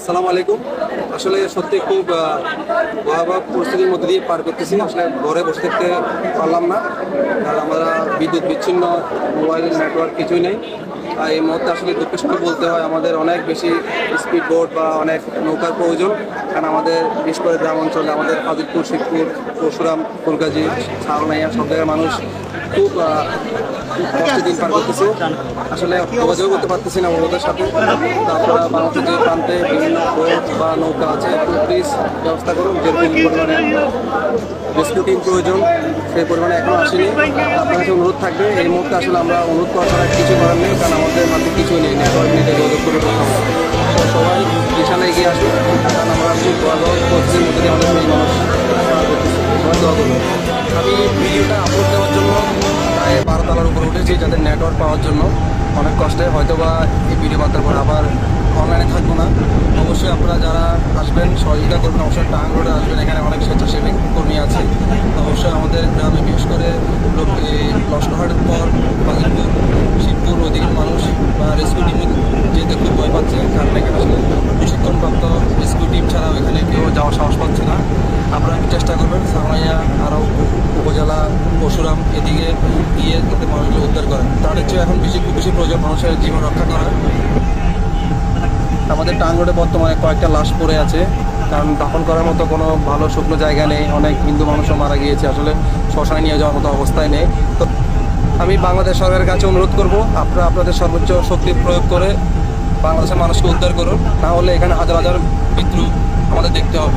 আসসালামু আলাইকুম। আসলে সত্যি খুব ভয়াবহ পরিস্থিতির মধ্যে দিয়ে পার করতেছি। আসলে ঘরে বসে থাকতে পারলাম না। কারণ আমরা বিদ্যুৎ বিচ্ছিন্ন, মোবাইল নেটওয়ার্ক কিছুই নেই। আর এই মুহূর্তে আসলে দুঃখের সঙ্গে বলতে হয়, আমাদের অনেক বেশি স্পিড বোট বা অনেক নৌকার প্রয়োজন। কারণ আমাদের বিশেষ করে গ্রাম অঞ্চলে আমাদের হাজিরপুর শিবপুর, পরশুরাম, ফুলগাজী, সারনাইয়া সব জায়গার মানুষ খুব আহ, কষ্টে পার করতেছে। আসলে যোগাযোগ করতে পারতেছি না ওদের সাথে। তারপরে বাংলাদেশের প্রান্তে বিভিন্ন বোট বা নৌকা আছে প্লিজ ব্যবস্থা করুন যেরকম পরিমাণে রেস্কিউ টিম প্রয়োজন সেই পরিমাণে এখনও আসেনি। আপনার কাছে অনুরোধ থাকবে এই মুহূর্তে আসলে আমরা অনুরোধ করা ছাড়া কিছু করার নেই কারণ আমাদের হাতে কিছুই নেই নেটওয়ার্ক নিতে যোগাযোগ করে সবাই বিশালে এগিয়ে আসুন কারণ আমরা খুব ভয়াবহ পরিস্থিতির মধ্যে আমাদের সেই মানুষ আমি ভিডিওটা প্রায় তলার উপরে উঠেছি যাদের নেটওয়ার্ক পাওয়ার জন্য। অনেক কষ্টে হয়তো বা এই ভিডিও বার্তার পর আবার অনলাইনে থাকব না। অবশ্যই আপনারা যারা আসবেন, সহযোগিতা করবেন, অবশ্যই টাঙ্গ রোডে আসবেন, এখানে অনেক স্বেচ্ছাসেবী কর্মী আছে অবশ্যই আমাদের গ্রামে বিশেষ করে লোক এই লস্করহাটের পর বাজিতপুর শিবপুর ওইদিকের মানুষ বা রেস্কিউ টিমে যেতে খুব ভয় পাচ্ছে কারণ এখানে আসলে প্রশিক্ষণপ্রাপ্ত রেস্কিউ টিম ছাড়াও এখানে কেউ যাওয়ার সাহস পাচ্ছে না আপনারা একটু চেষ্টা করবেন সামাইয়া আরও উপজেলা পরশুরাম এদিকে গিয়ে যাতে মানুষগুলো উদ্ধার করেন। তাদের চেয়ে এখন বেশি বেশি প্রয়োজন মানুষের জীবন রক্ষা করা আমাদের টাং রোডে বর্তমানে কয়েকটা লাশ পড়ে আছে। কারণ দাফন করার মতো কোনো ভালো শুকনো জায়গা নেই। অনেক হিন্দু মানুষও মারা গিয়েছে। আসলে শ্মশানে নিয়ে যাওয়ার মতো অবস্থায় নেই। তো আমি বাংলাদেশ সরকারের কাছে অনুরোধ করব, আপনারা আপনাদের সর্বোচ্চ শক্তি প্রয়োগ করে বাংলাদেশের মানুষকে উদ্ধার করুন। না হলে এখানে হাজার হাজার মৃত্যু আমাদের দেখতে হবে।